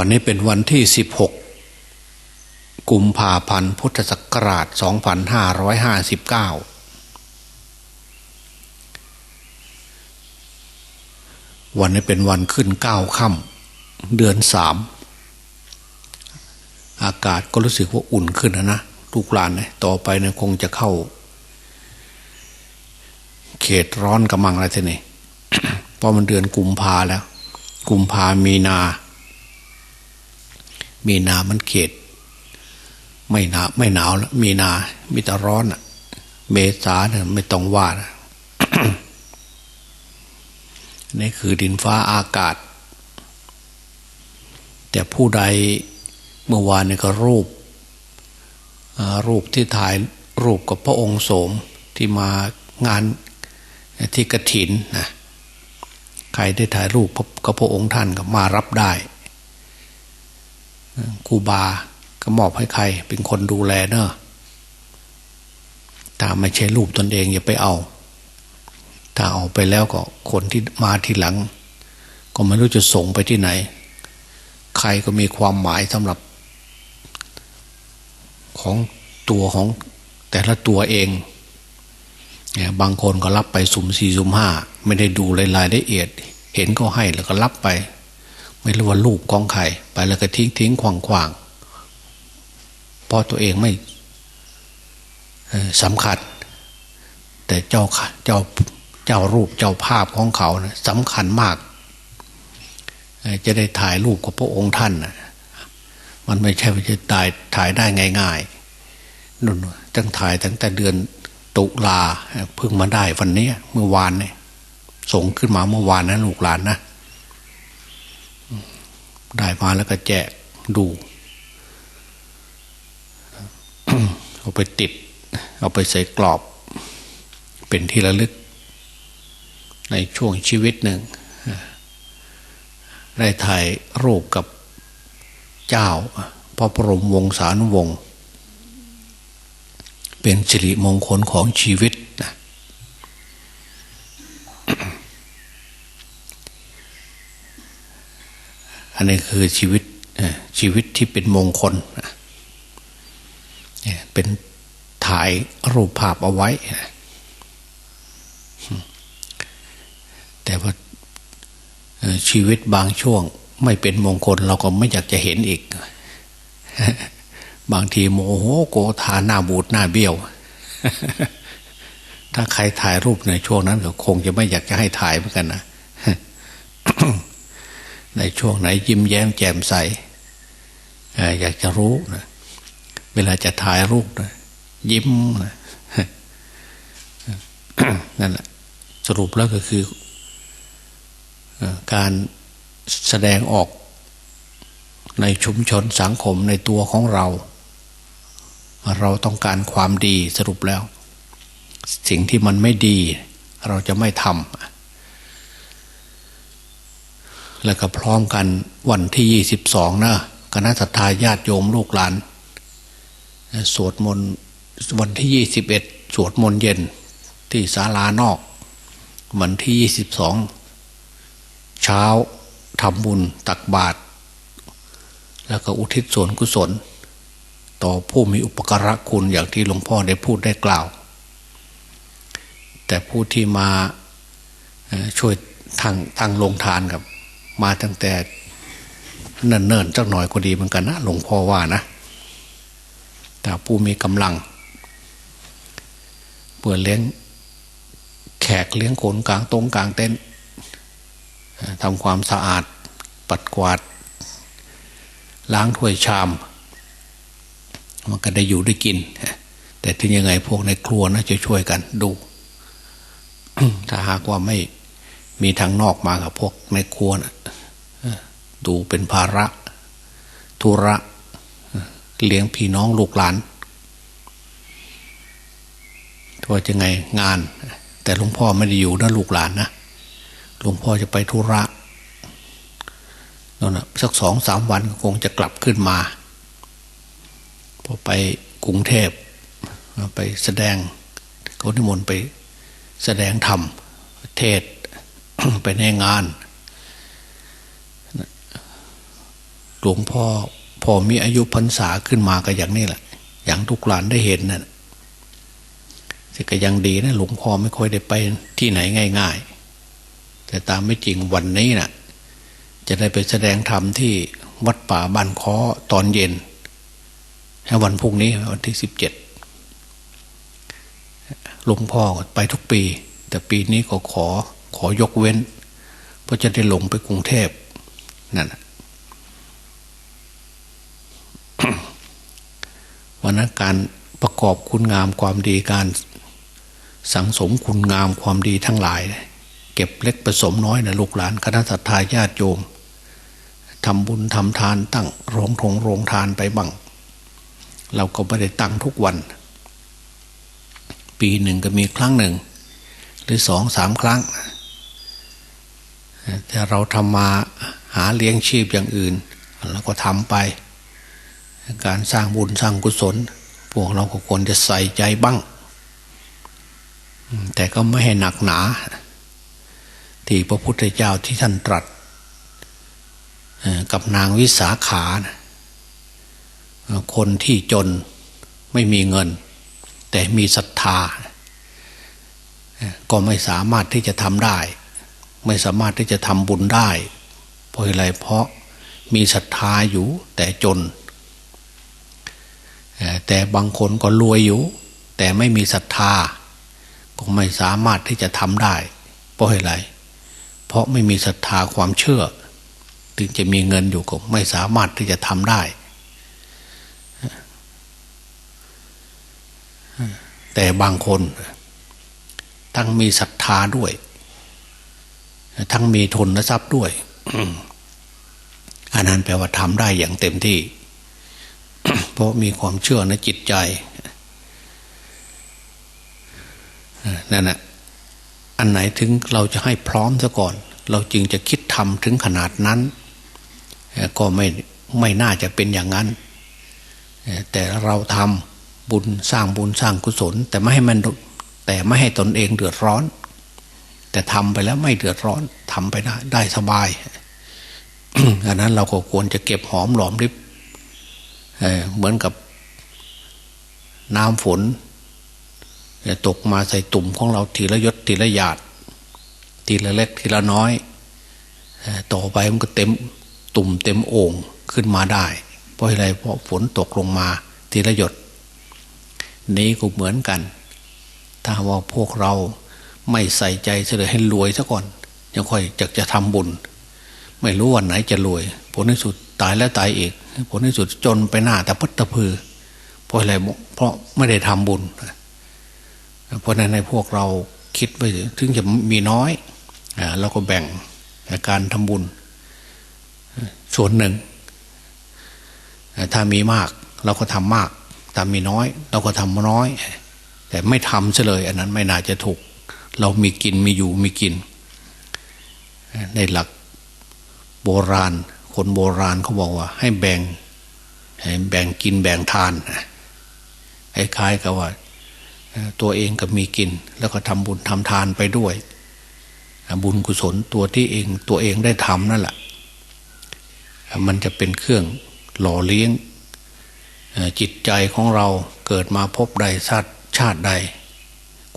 วันนี้เป็นวันที่ 16 กุมภาพันธ์พุทธศักราช 2559 วันนี้เป็นวันขึ้นเก้าค่ำเดือนสามอากาศก็รู้สึกว่าอุ่นขึ้นนะนะลูกหลานนี่ยต่อไปเนี่ยคงจะเข้า เขตร้อนกำมังอะไรทีนี่เพราะมันเดือนกุมภาแล้ว กุมภามีนา มีนามันเขต ไม่หนาวไม่หนาวแล้วมีนามีแต่ร้อนอะเมษาเนี่ยไม่ต้องว่านะนี่คือดินฟ้าอากาศ แต่ผู้ใดเมื่อวานนี่ก็รูป รูปที่ถ่ายรูปกับพระองค์โสมที่มางานที่กระถินนะใครได้ถ่ายรูปกับพระองค์ท่านก็มารับได้ ครูบาก็มอบให้ใคร เป็นคนดูแลเนอะถ้าไม่ใช่รูปตนเองอย่าไปเอา ถ้าเอาไปแล้วก็คนที่มาทีหลัง ก็ไม่รู้จะส่งไปที่ไหน ใครก็มีความหมายสำหรับ ของตัวของแต่ละตัวเองเนี่ยบางคนก็รับไปสุ่มสี่สุ่มห้าไม่ได้ดูรายรายละเอียด เห็นก็ให้แล้วก็รับไป ไม่รู้ว่ารูปของใครไปแล้วก็ทิ้งทิ้งขวางขวางเพราะตัวเองไม่สำคัญ แต่เจ้าเจ้าเจ้ารูปเจ้าภาพของเขานะสำคัญมาก จะได้ถ่ายรูปกับพระองค์ท่านนะมันไม่ใช่ว่าจะถ่ายถ่ายได้ง่ายๆนุ่นตั้งถ่ายตั้งแต่เดือนตุลาเพิ่งมาได้วันนี้เมื่อวานเนี่ยส่งขึ้นมาเมื่อวานนะลูกหลานนะ ได้มาแล้วก็แจกดู เอาไปติด เอาไปใส่กรอบ เป็นที่ระลึก ในช่วงชีวิตหนึ่ง ได้ถ่ายรูปกับเจ้าพระบรมวงศานุวงศ์เป็นสิริมงคลของชีวิตนะ อันนี้คือชีวิตชีวิตที่เป็นมงคลเป็นถ่ายรูปภาพเอาไว้ แต่ว่าชีวิตบางช่วงไม่เป็นมงคลเราก็ไม่อยากจะเห็นอีก บางทีโมโหโกธาหน้าบูดหน้าเบี้ยว ถ้าใครถ่ายรูปในช่วงนั้นก็คงจะไม่อยากจะให้ถ่ายเหมือนกันนะ ในช่วงไหนยิ้มแย้มแจ่มใสอยากจะรู้นะเวลาจะถ่ายรูปนะยิ้มนะนั่นแหละสรุปแล้วก็คือการแสดงออกในชุมชนสังคมในตัวของเรา เราต้องการความดีสรุปแล้ว สิ่งที่มันไม่ดี เราจะไม่ทำ แล้วก็พร้อมกันวันที่ยี่สิบสองนะคณะสัตยาญาติโยมลูกหลาน สวดมนต์วันที่ยี่สิบเอ็ดสวดมนต์เย็นที่ศาลานอก วันที่ยี่สิบสองเช้าทำบุญตักบาตรแล้วก็อุทิศส่วนกุศล ต่อผู้มีอุปการะคุณอย่างที่หลวงพ่อได้พูดได้กล่าว แต่ผู้ที่มาช่วยทางทางลงทานกับ มาตั้งแต่เนิ่นๆสักหน่อยก็ดีเหมือนกันนะหลวงพ่อว่านะ แต่ผู้มีกำลังเปิดเลี้ยงแขกเลี้ยงคนกลางตรงกลางเต็นท์ทำความสะอาดปัดกวาด ล้างถ้วยชาม มันก็ได้อยู่ได้กิน แต่ถึงยังไงพวกในครัวนะจะช่วยกันดู ถ้าหากว่าไม่ มีทางนอกมากับพวกในครัวนะดูเป็นภาระธุระ เลี้ยงพี่น้องลูกหลานว่าจะไงงาน แต่หลวงพ่อไม่ได้อยู่นะลูกหลานนะหลวงพ่อจะไปธุระนั่นนะสักสองสามวันคงจะกลับขึ้นมาพอไปกรุงเทพไปแสดงเขานิมนต์ไปแสดงธรรมเทศ ไปในงานหลวงพ่อพอมีอายุพรรษาขึ้นมาก็อย่างนี้แหละ อย่างทุกหลานได้เห็นนะ่ะแต่ก็ยังดีนะหลวงพ่อไม่ค่อยได้ไปที่ไหนง่าย ๆ แต่ตามไม่จริงวันนี้นะ่ะ จะได้ไปแสดงธรรมที่วัดป่าบ้านค้อตอนเย็นให้วันพรุ่งนี้วันที่สิบเจ็ดหลวงพ่อไปทุกปี แต่ปีนี้ก็ขอ ขอยกเว้น เพราะจะได้หลงไปกรุงเทพนั่นวันนั้นการประกอบคุณงามความดีการสังสมคุณงามความดีทั้งหลาย เก็บเล็กผสมน้อยนะลูกหลานคณะสัตยาญาติโยมทำบุญทำทานตั้งโรงทงโรงทานไปบ้างเราก็ไม่ได้ตั้งทุกวัน ปีหนึ่งก็มีครั้งหนึ่ง หรือสองสามครั้ง แต่เราทำมาหาเลี้ยงชีพอย่างอื่นเราก็ทำไป การสร้างบุญสร้างกุศล พวกเราก็ควรจะใส่ใจบ้าง แต่ก็ไม่ให้หนักหนา ที่พระพุทธเจ้าที่ท่านตรัสกับนางวิสาขานะคนที่จนไม่มีเงิน แต่มีศรัทธา ก็ไม่สามารถที่จะทำได้ ไม่สามารถที่จะทำบุญได้ เพราะอะไรเพราะมีศรัทธาอยู่แต่จน แต่บางคนก็รวยอยู่ แต่ไม่มีศรัทธา ก็ไม่สามารถที่จะทำได้ เพราะอะไร เพราะไม่มีศรัทธาความเชื่อ ถึงจะมีเงินอยู่ก็ไม่สามารถที่จะทำได้ แต่บางคนทั้งมีศรัทธาด้วย ทั้งมีทุนทรัพย์ด้วยอันนั้นแปลว่าทำได้อย่างเต็มที่ เพราะมีความเชื่อในจิตใจนั่นแหะอันไหนถึงเราจะให้พร้อมซะก่อน เราจึงจะคิดทำถึงขนาดนั้น ก็ไม่ไม่น่าจะเป็นอย่างนั้น แต่เราทำบุญสร้างบุญสร้างกุศล แต่ไม่ให้มันแต่ไม่ให้ตนเองเดือดร้อน แต่ทำไปแล้วไม่เดือดร้อนทำไปได้ได้สบายอันนั้นเราก็ควรจะเก็บหอมหลอมริบเหมือนกับน้ำฝนตกมาใส่ตุ่มของเราทีละยศทีละหยาด ทีละเล็กทีละน้อย ต่อไปมันก็เต็มตุ่มเต็มโอ่งขึ้นมาได้ เพราะอะไรเพราะฝนตกลงมาทีละหยด นี้ก็เหมือนกัน ถ้าว่าพวกเรา ไม่ใส่ใจเสยให้รวยซะก่อนยังค่อยจะจะทำบุญ ไม่รู้วันไหนจะรวย ผลที่สุดตายแล้วตายอีก ผลที่สุดจนไปหน้าแต่พัตพือเพราะอะไรเพราะไม่ได้ทำบุญ เพราะนั้นในพวกเราคิดไว้ถึงจะมีน้อยเราก็แบ่งการทำบุญ ส่วนหนึ่ง ถ้ามีมากเราก็ทำมากถ้ามีน้อย เราก็ทำน้อย แต่ไม่ทำเลย อันนั้นไม่น่าจะถูก เรามีกินมีอยู่มีกิน ในหลักโบราณ คนโบราณเขาบอกว่า ให้แบ่งให้แบ่งกินแบ่งทานคล้ายๆกับว่า ตัวเองก็มีกิน แล้วก็ทำบุญทำทานไปด้วย บุญกุศลตัวที่เองตัวเองได้ทำนั่นแหละมันจะเป็นเครื่องหล่อเลี้ยงจิตใจของเราเกิดมาพบใดชาติชาติใด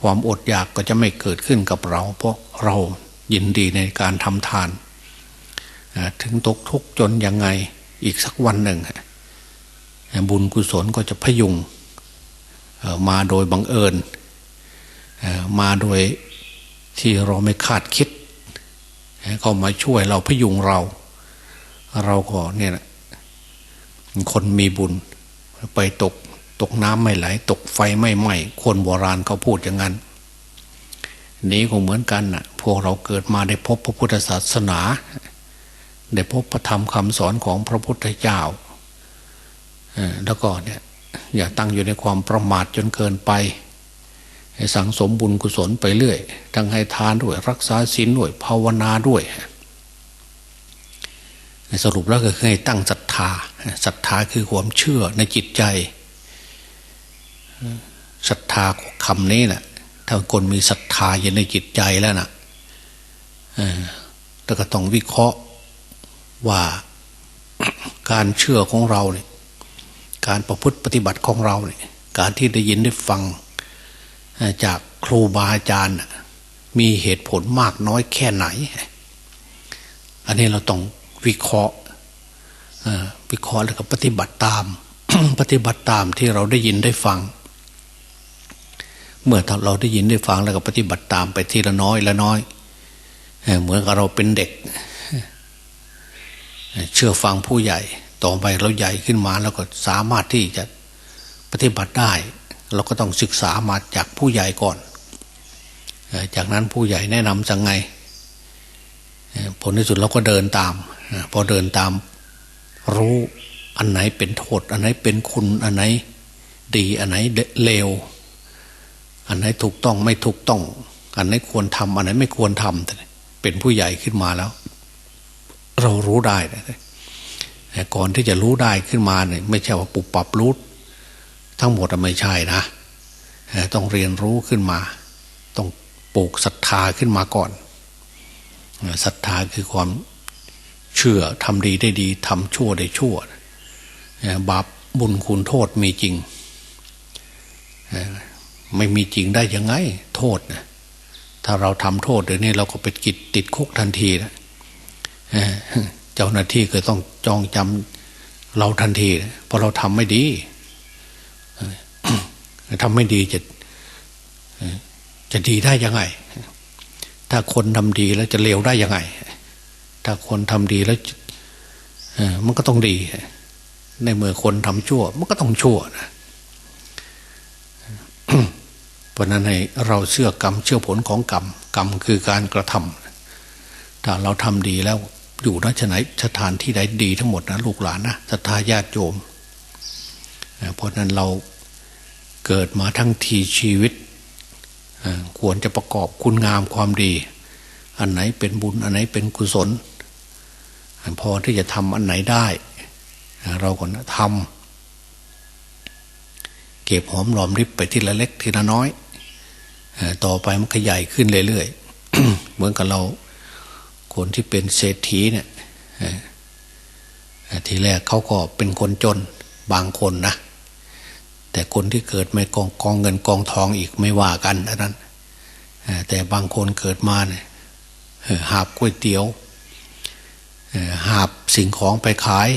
ความอดอยากก็จะไม่เกิดขึ้นกับเรา เพราะเรายินดีในการทำทาน ถึงตกทุกข์จนยังไงอีกสักวันหนึ่ง บุญกุศลก็จะพยุงมาโดยบังเอิญ มาโดยที่เราไม่คาดคิดเขามาช่วยเราพยุงเรา เราก็เนี่ยคนมีบุญไปตก ตกน้ำไม่ไหล ตกไฟไม่ไหม้คนโบราณเขาพูดอย่างนั้น นี้ก็เหมือนกันน่ะ พวกเราเกิดมาได้พบพระพุทธศาสนา ได้พบพระธรรมคำสอนของพระพุทธเจ้าแล้วก็เนี่ยอย่าตั้งอยู่ในความประมาทจนเกินไปให้สังสมบุญกุศลไปเรื่อย ทั้งให้ทานด้วยรักษาศีลด้วยภาวนาด้วยสรุปแล้วก็คือให้ตั้งศรัทธาศรัทธาคือความเชื่อในจิตใจ ศรัทธาคำนี้นะ่ะถ้าคนมีศรัทธาอยู่ในจิตใจแล้วนะ่ะแล้วก็ต้องวิเคราะห์ว่าการเชื่อของเราเนี่ยการประพฤติปฏิบัติของเราเนี่ยการที่ได้ยินได้ฟังจากครูบาอาจารย์มีเหตุผลมากน้อยแค่ไหน อันนี้เราต้องวิเคราะห์วิเคราะห์แล้วก็ปฏิบัติตาม ปฏิบัติตามที่เราได้ยินได้ฟัง เมื่อเราได้ยินได้ฟังแล้วก็ปฏิบัติตามไปทีละน้อยละน้อย เหมือนกับเราเป็นเด็ก เชื่อฟังผู้ใหญ่ ต่อไปเราใหญ่ขึ้นมาแล้วก็สามารถที่จะปฏิบัติได้ เราก็ต้องศึกษามาจากผู้ใหญ่ก่อน จากนั้นผู้ใหญ่แนะนำจังไง ผลที่สุดเราก็เดินตาม พอเดินตามรู้อันไหนเป็นโทษ อันไหนเป็นคุณอันไหนดีอันไหนเลว อันไหนถูกต้องไม่ถูกต้อง อันไหนควรทำอันไหนไม่ควรทำเป็นผู้ใหญ่ขึ้นมาแล้ว เรารู้ได้แต่ก่อนที่จะรู้ได้ขึ้นมาเนี่ยไม่ใช่ว่าปุบปับรู้ทั้งหมดไม่ใช่นะต้องเรียนรู้ขึ้นมา ต้องปลูกศรัทธาขึ้นมาก่อนศรัทธาคือความเชื่อทำดีได้ดีทำชั่วได้ชั่วบาปบุญคุณโทษมีจริง ไม่มีจริงได้ยังไง โทษนะถ้าเราทำโทษเดี๋ยวนี้เราก็ไปกิดติดคุกทันทีนะเจ้าหน้าที่ก็ต้องจองจำเราทันทีเพราะเราทำไม่ดีทำไม่ดีจะจะดีได้ยังไง ถ้าคนทำดีแล้วจะเลวได้ยังไง ถ้าคนทำดีแล้วมันก็ต้องดี ในเมื่อคนทำชั่ว มันก็ต้องชั่วนะ เพราะนั้นให้เราเชื่อกรรมเชื่อผลของกรรมกรรมคือการกระทำถ้าเราทำดีแล้วอยู่นะชไหนสถานที่ใดดีทั้งหมดนะลูกหลานนะศรัทธาญาติโยมเพราะนั้นเราเกิดมาทั้งทีชีวิต ควรจะประกอบคุณงามความดี อันไหนเป็นบุญอันไหนเป็นกุศล พอที่จะทำอันไหนได้ เราก็ทำ เก็บหอมรอมริบไปทีละเล็กทีละน้อยต่อไปมันขยายขึ้นเรื่อยๆ เหมือนกับเราคนที่เป็นเศรษฐีเนี่ยทีแรกเขาก็เป็นคนจนบางคนนะแต่คนที่เกิดไม่กองกองเงินกองทองอีกไม่ว่ากันนั้นแต่บางคนเกิดมาเนี่ยหาบก๋วยเตี๋ยวหาบสิ่งของไปขาย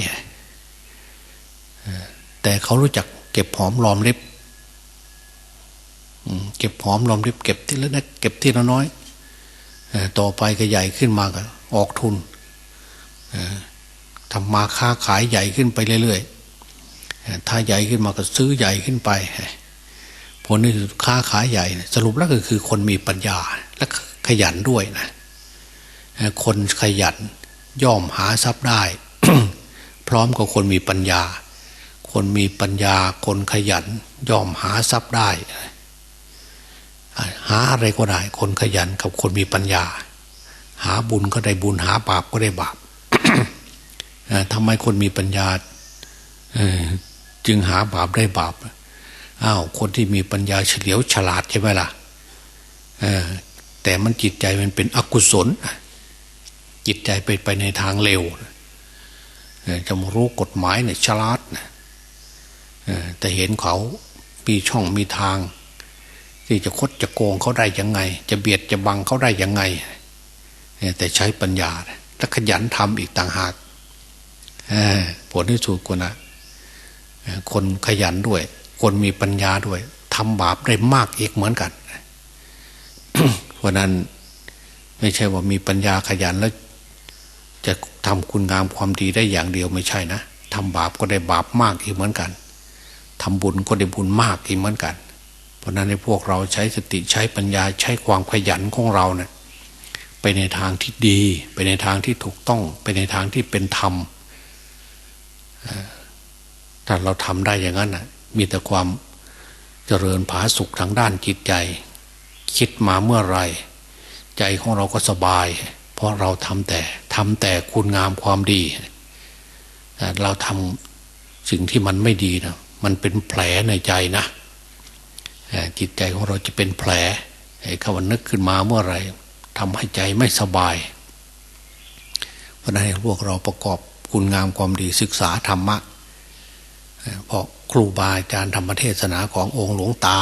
แต่เขารู้จัก เก็บหอมรอมริบเก็บหอมรอมริบเก็บทีละนิดเก็บทีละน้อยต่อไปก็ใหญ่ขึ้นมาก็ออกทุนทำมาค้าขายใหญ่ขึ้นไปเรื่อยๆถ้าใหญ่ขึ้นมาก็ซื้อใหญ่ขึ้นไปผลที่สุดค้าขายใหญ่ สรุปแล้วก็คือคนมีปัญญาและขยันด้วยนะคนขยันย่อมหาทรัพย์ได้ พร้อมกับคนมีปัญญา คนมีปัญญาคนขยันย่อมหาทรัพย์ได้ หาอะไรก็ได้ คนขยันกับคนมีปัญญา หาบุญก็ได้บุญหาบาปก็ได้บาปทำไมคนมีปัญญาจึงหาบาปได้บาปอ้าวคนที่มีปัญญาเฉลียวฉลาดใช่ไหมล่ะแต่มันจิตใจมันเป็นอกุศล จิตใจไปไปในทางเร็วจะมารู้กฎหมายเนี่ยฉลาดนะ แต่เห็นเขามีช่องมีทาง ที่จะคดจะโกงเขาได้ยังไง จะเบียดจะบังเขาได้ยังไง แต่ใช้ปัญญาและขยันทำอีกต่างหากผลที่สุดกว่านะคนขยันด้วย คนมีปัญญาด้วยทำบาปได้มากอีกเหมือนกันเพราะนั้นไม่ใช่ว่ามีปัญญาขยันแล้ว จะทำคุณงามความดีได้อย่างเดียวไม่ใช่นะทำบาปก็ได้บาปมากอีกเหมือนกัน ทำบุญก็ได้บุญมากอีกเหมือนกัน เพราะนั้นในพวกเราใช้สติใช้ปัญญาใช้ความขยันของเราเนะี่ยไปในทางที่ดี ไปในทางที่ถูกต้อง ไปในทางที่เป็นธรรมถ้าเราทำได้อย่างนั้นนะมีแต่ความเจริญผาสุขทางด้านจิตใจ คิดมาเมื่อไรใจของเราก็สบาย เพราะเราทำแต่ทำแต่คุณงามความดี เราทำสิ่งที่มันไม่ดีนะ มันเป็นแผลในใจนะจิตใจของเราจะเป็นแผลไอ้คำว่านึกขึ้นมาเมื่อไรทำให้ใจไม่สบาย เพราะนั้นพวกเราประกอบคุณงามความดีศึกษาธรรมะเพราะครูบาอาจารย์ธรรมเทศนาขององค์หลวงตา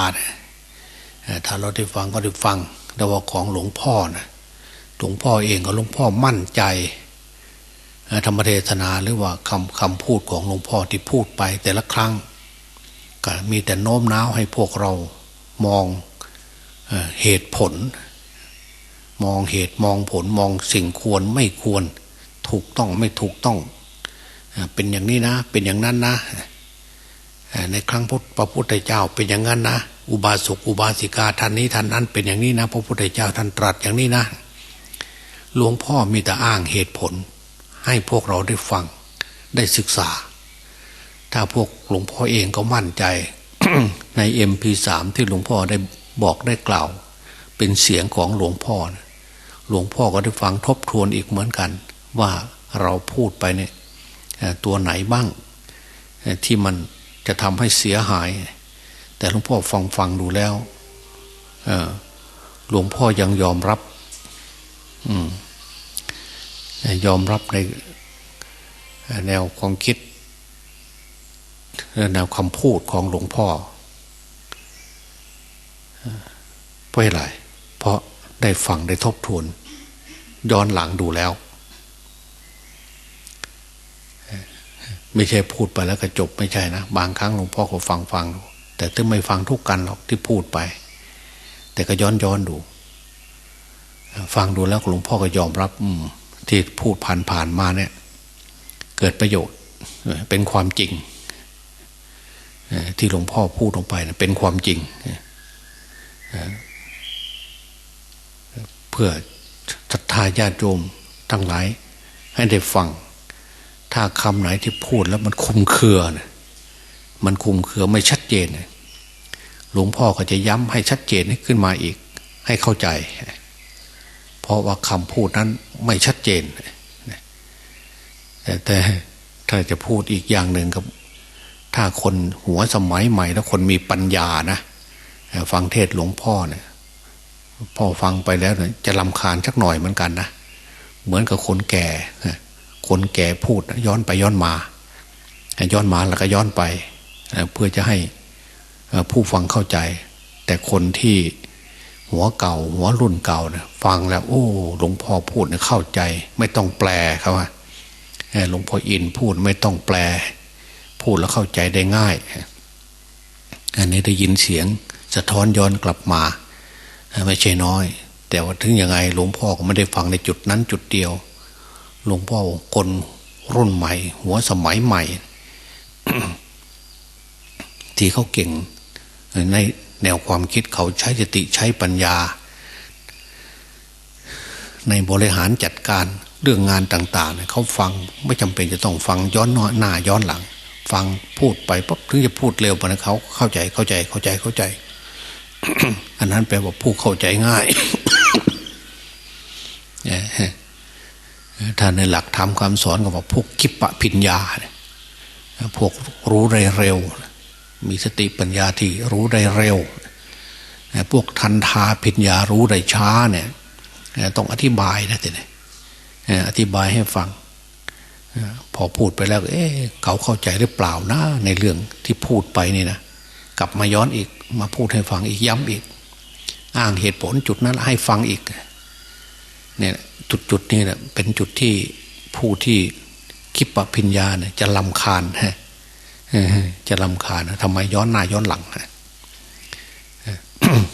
ถ้าเราได้ฟังก็ได้ฟังแต่ว่าของหลวงพ่อนะหลวงพ่อเองก็หลวงพ่อมั่นใจธรรมเทศนาหรือว่าคำคำพูดของหลวงพ่อที่พูดไปแต่ละครั้ง ก็มีแต่โน้มน้าวให้พวกเรามองเหตุผล มองเหตุมองผลมองสิ่งควรไม่ควร ถูกต้องไม่ถูกต้อง เป็นอย่างนี้นะ เป็นอย่างนั้นนะในครั้งพระพุทธเจ้าเป็นอย่างนั้นนะอุบาสกอุบาสิกาท่านนี้ท่านนั้นเป็นอย่างนี้นะ พระพุทธเจ้าท่านตรัสอย่างนี้นะหลวงพ่อมีแต่อ้างเหตุผล ให้พวกเราได้ฟังได้ศึกษา ถ้าพวกหลวงพ่อเองก็มั่นใจในเอ็มพีสามที่หลวงพ่อได้บอกได้กล่าว เป็นเสียงของหลวงพ่อนะหลวงพ่อก็ได้ฟังทบทวนอีกเหมือนกัน ว่าเราพูดไปเนี่ยตัวไหนบ้าง ที่มันจะทำให้เสียหาย แต่หลวงพ่อฟังฟังดูแล้วหลวงพ่อยังยอมรับยอมรับในแนวความคิด แนวคำพูดของหลวงพ่อ เพราะอะไรเพราะได้ฟังได้ทบทวนย้อนหลังดูแล้ว ไม่ใช่พูดไปแล้วก็จบไม่ใช่นะ บางครั้งหลวงพ่อก็ฟังฟังแต่ถึงไม่ฟังทุกกันหรอกที่พูดไป แต่ก็ย้อนย้อนดู ฟังดูแล้วหลวงพ่อก็ยอมรับที่พูดผ่านผ่านมาเนี่ย เกิดประโยชน์เป็นความจริง ที่หลวงพ่อพูดลงไปเป็นความจริงเพื่อศรัทธาญาติโยมทั้งหลาย ให้ได้ฟัง ถ้าคำไหนที่พูดแล้วมันคุมเครือนะมันคุมเครือไม่ชัดเจน หลวงพ่อก็จะย้ำให้ชัดเจนขึ้นมาอีก ให้เข้าใจ เพราะว่าคำพูดนั้นไม่ชัดเจนแต่แต่ถ้าจะพูดอีกอย่างหนึ่งครับ ถ้าคนหัวสมัยใหม่แล้วคนมีปัญญานะฟังเทศหลวงพ่อเนี่ยพ่อฟังไปแล้วเนี่ยจะลำคาญสักหน่อยเหมือนกันนะเหมือนกับคนแก่คนแก่พูดย้อนไปย้อนมา ย้อนมาแล้วก็ย้อนไปเพื่อจะให้ผู้ฟังเข้าใจ แต่คนที่หัวเก่า หัวรุ่นเก่าเนี่ยฟังแล้ว โอ้หลวงพ่อพูดเนี่ยเข้าใจ ไม่ต้องแปลเขาว่าหลวงพ่ออินพูดไม่ต้องแปล พูดแล้วเข้าใจได้ง่าย อันนี้ได้ยินเสียงสะท้อนย้อนกลับมาไม่ใช่น้อย แต่ว่าถึงยังไงหลวงพ่อก็ไม่ได้ฟังในจุดนั้นจุดเดียว หลวงพ่อคนรุ่นใหม่ หัวสมัยใหม่ ที่เขาเก่งในแนวความคิดเขาใช้สติใช้ปัญญา ในบริหารจัดการเรื่องงานต่าง ๆ เขาฟังไม่จำเป็นจะต้องฟังย้อนหน้าย้อนหลัง ฟังพูดไปปุ๊บถึงจะพูดเร็วไปนะเขาเข้าใจเข้าใจเข้าใจเข้าใจ อันนั้นแปลว่าผู้เข้าใจง่ายถ้าในหลักธรรมคำสอนก็บอกพวกกิปะพิญญาพวกรู้ได้เร็ว มีสติปัญญาที่รู้ได้เร็ว พวกทันทาพิญญารู้ได้ช้าเนี่ยต้องอธิบายนะทีนี้อธิบายให้ฟัง พอพูดไปแล้ว เอ๊ะเขาเข้าใจหรือเปล่านะในเรื่องที่พูดไปนี่นะกลับมาย้อนอีกมาพูดให้ฟังอีกย้ำอีก อ้างเหตุผลจุดนั้นให้ฟังอีกเนี่ยจุดจุดนี้แหละเป็นจุดที่ผู้ที่คิดปพิญญาเนี่ยจะลำคาญฮะจะลำคาญทำไมย้อนหน้าย้อนหลัง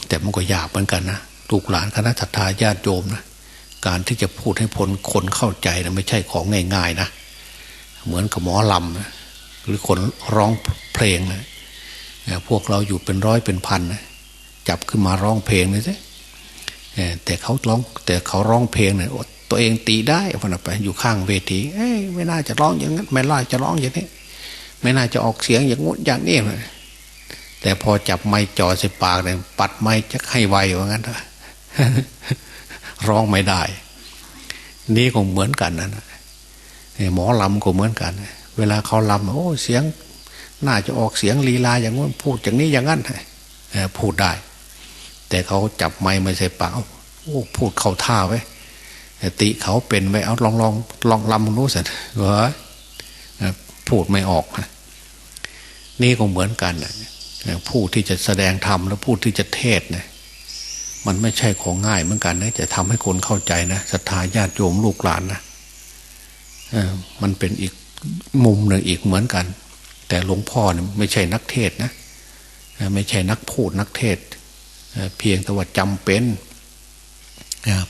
แต่มันก็ยากเหมือนกันนะลูกหลานคณะทาญาติโยมนะการที่จะพูดให้พลคนเข้าใจนะไม่ใช่ของง่าย ๆ นะ เหมือนกับหมอลำหรือคนร้องเพลงนะพวกเราอยู่เป็นร้อยเป็นพันนะจับขึ้นมาร้องเพลงเลยสิแต่เขาร้องแต่เขาร้องเพลงเนี่ยตัวเองตีได้พนไปอยู่ข้างเวทีเอ้ไม่น่าจะร้องอย่างนั้น ไม่น่าจะร้องอย่างนี้ ไม่น่าจะออกเสียงอย่างงู้นอย่างนี้แต่พอจับไม้จ่อใส่ปากเนี่ยปัดไม้จะให้ไวว่างั้นเถอะร้องไม่ได้ นี่ก็เหมือนกันนะ หมอลำก็เหมือนกัน เวลาเขาลำโอ้เสียง น่าจะออกเสียงลีลาอย่างนู้นพูดอย่างนี้อย่างนั้นพูดได้ แต่เขาจับไม้ไม่ใส่ปากโอ้พูดเข้าท่าไว้ติเขาเป็นไว้เอาลองลองลองลำนู้สิวะพูดไม่ออกนะนี่ก็เหมือนกันนะผู้ที่จะแสดงธรรมและผู้ที่จะเทศนะมันไม่ใช่ของง่ายเหมือนกันนะจะทำให้คนเข้าใจนะศรัทธาญาติโยมลูกหลานนะ มันเป็นอีกมุมหนึ่งอีกเหมือนกัน แต่หลวงพ่อเนี่ยไม่ใช่นักเทศนะไม่ใช่นักพูดนักเทศ เพียงแต่ว่าจำเป็น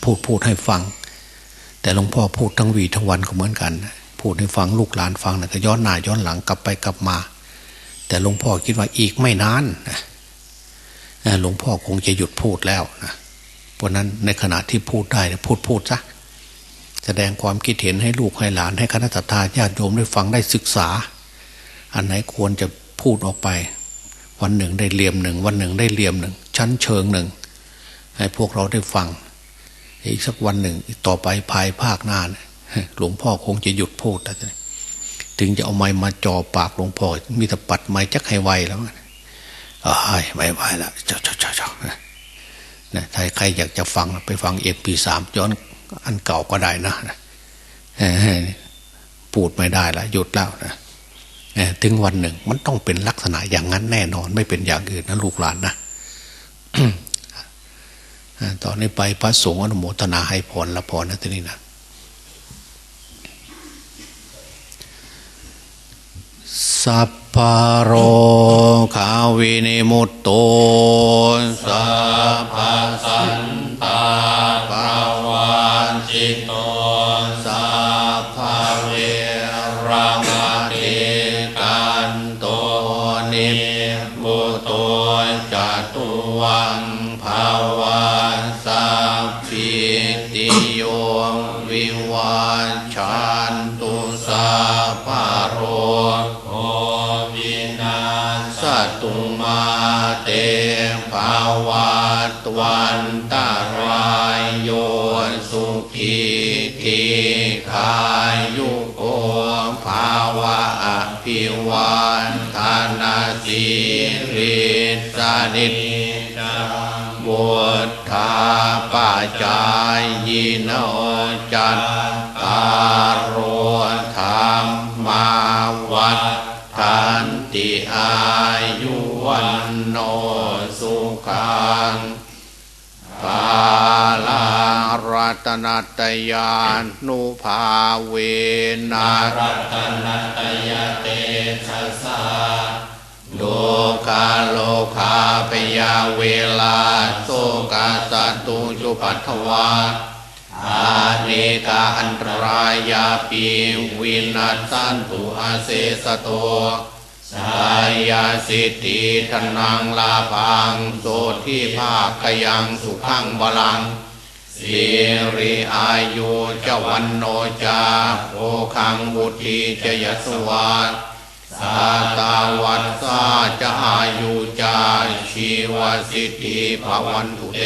พูดพูดให้ฟัง แต่หลวงพ่อพูดทั้งวีทั้งวันก็เหมือนกัน พูดให้ฟังลูกหลานฟังนะก็ย้อนหน้าย้อนหลังกลับไปกลับมา แต่หลวงพ่อคิดว่าอีกไม่นานหลวงพ่อคงจะหยุดพูดแล้วนะเพราะนั้นในขณะที่พูดได้พูดพูดซะ แสดงความคิดเห็นให้ลูกให้หลานให้คณะทาญาติโยมได้ฟังได้ศึกษา อันไหนควรจะพูดออกไป วันหนึ่งได้เหลี่ยมหนึ่ง วันหนึ่งได้เหลี่ยมหนึ่ง ชั้นเชิงหนึ่ง ให้พวกเราได้ฟัง อีกสักวันหนึ่งต่อไปภายภาคหน้าหลวงพ่อคงจะหยุดพูดแต่ถึงจะเอาไม้มาจ่อปากหลวงพ่อมีแต่ปัดไม้จักให้ไวแล้วอ้ยไม่ไหวแล้วเจ้าเจ้าเจ้าเจ้านะถ้าใครอยากจะฟังไปฟังเอ็มพีสามย้อน อันเก่าก็ได้นะพูดไม่ได้ละหยุดแล้วนะถึงวันหนึ่งมันต้องเป็นลักษณะอย่างนั้นแน่นอน ไม่เป็นอย่างอื่นนะลูกหลานนะตอนนี้ไปพระสงฆ์อนุโมทนาให้พรละพรนะทีนี้นะสัพพโรขาวินิมุตโตสัพพสั สานิบุตธาปัจจายยิโนจัตตารโรธรรมาวัฏทันติอายุวันโนสุขังปาลารัตนตยานุภาเวนะรัตนตยเตชะสา โลกาโลคาปยาเวลาโสกาสตุจุปัทวาอาเนกาอันตรายาปีวินัสันตุอาเสสโตสายาสิทธิธนังลาพังโสที่ภาคขยังสุขังบาลังสิริอายุเจวันโนจาโอคังบุตรีจยสวัส สาตาวัตสาจะอายุจาชีวสิทธิภวันตุเต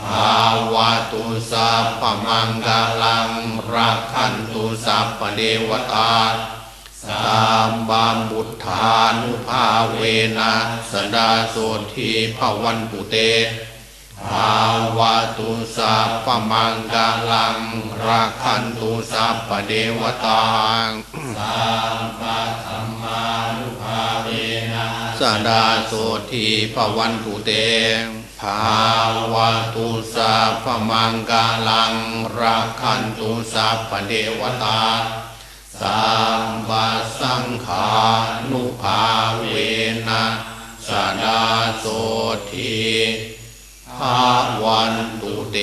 ภาวะตุสัพพมังกาลังรักขันตุสัพพเดวตาสามบามบุตธานุภาเวนะสดาโสทีภวันตุเต ภาวะตุสัพพมังกาลังรักขันตุสัพพเดวตาสามปธรรมานุภาเวนะสดาโสทีภวันตุเตภาวะตุสัพพมังกาลังรักขันตุสัพพเดวตาสัมบัสังขานุภาเวนะสดาโสที ภาวันตุเต